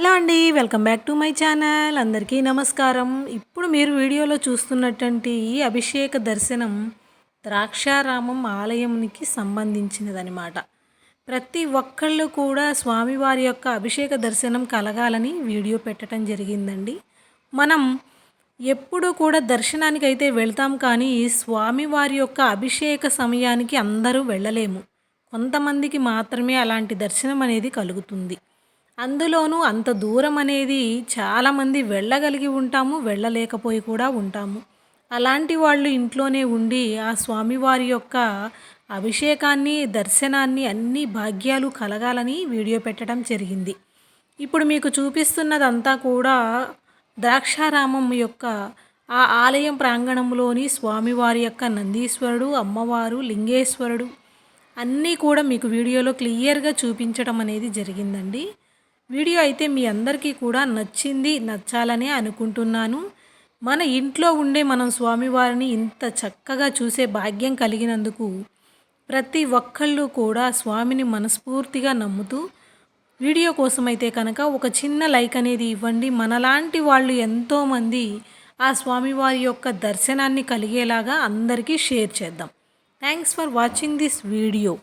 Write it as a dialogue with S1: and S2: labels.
S1: Hello అండి welcome back to my channel. అందరికీ నమస్కారం. ఇప్పుడు మీరు వీడియోలో చూస్తున్నటువంటి ఈ అభిషేక దర్శనం ద్రాక్షారామం ఆలయంకి సంబంధించినదనమాట ప్రతి ఒక్కళ్ళు కూడా స్వామివారి యొక్క అభిషేక దర్శనం కలగాలని వీడియో పెట్టడం జరిగిందండి. మనం ఎప్పుడూ కూడా దర్శనానికి అయితే వెళ్తాం కానీ స్వామివారి యొక్క అభిషేక సమయానికి అందరూ వెళ్ళలేము. కొంతమందికి మాత్రమే అలాంటి దర్శనం అనేది కలుగుతుంది. అందులోనూ అంత దూరం అనేది చాలామంది వెళ్ళగలిగి ఉంటాము వెళ్ళలేకపోయి కూడా ఉంటాము. అలాంటి వాళ్ళు ఇంట్లోనే ఉండి ఆ స్వామివారి యొక్క అభిషేకాన్ని దర్శనాన్ని అన్ని భాగ్యాలు కలగాలని వీడియో పెట్టడం జరిగింది. ఇప్పుడు మీకు చూపిస్తున్నదంతా కూడా ద్రాక్షారామం యొక్క ఆ ఆలయం ప్రాంగణంలోని స్వామివారి యొక్క నందీశ్వరుడు అమ్మవారు లింగేశ్వరుడు అన్నీ కూడా మీకు వీడియోలో క్లియర్గా చూపించడం అనేది జరిగిందండి. వీడియో అయితే మీ అందరికీ కూడా నచ్చింది నచ్చాలనే అనుకుంటున్నాను. మన ఇంట్లో ఉండే మనం స్వామివారిని ఇంత చక్కగా చూసే భాగ్యం కలిగినందుకు ప్రతి ఒక్కళ్ళు కూడా స్వామిని మనస్ఫూర్తిగా నమ్ముతూ వీడియో కోసమైతే కనుక ఒక చిన్న లైక్ అనేది ఇవ్వండి. మనలాంటి వాళ్ళు ఎంతోమంది ఆ స్వామివారి యొక్క దర్శనాన్ని కలిగేలాగా అందరికీ షేర్ చేద్దాం. Thanks for watching this video.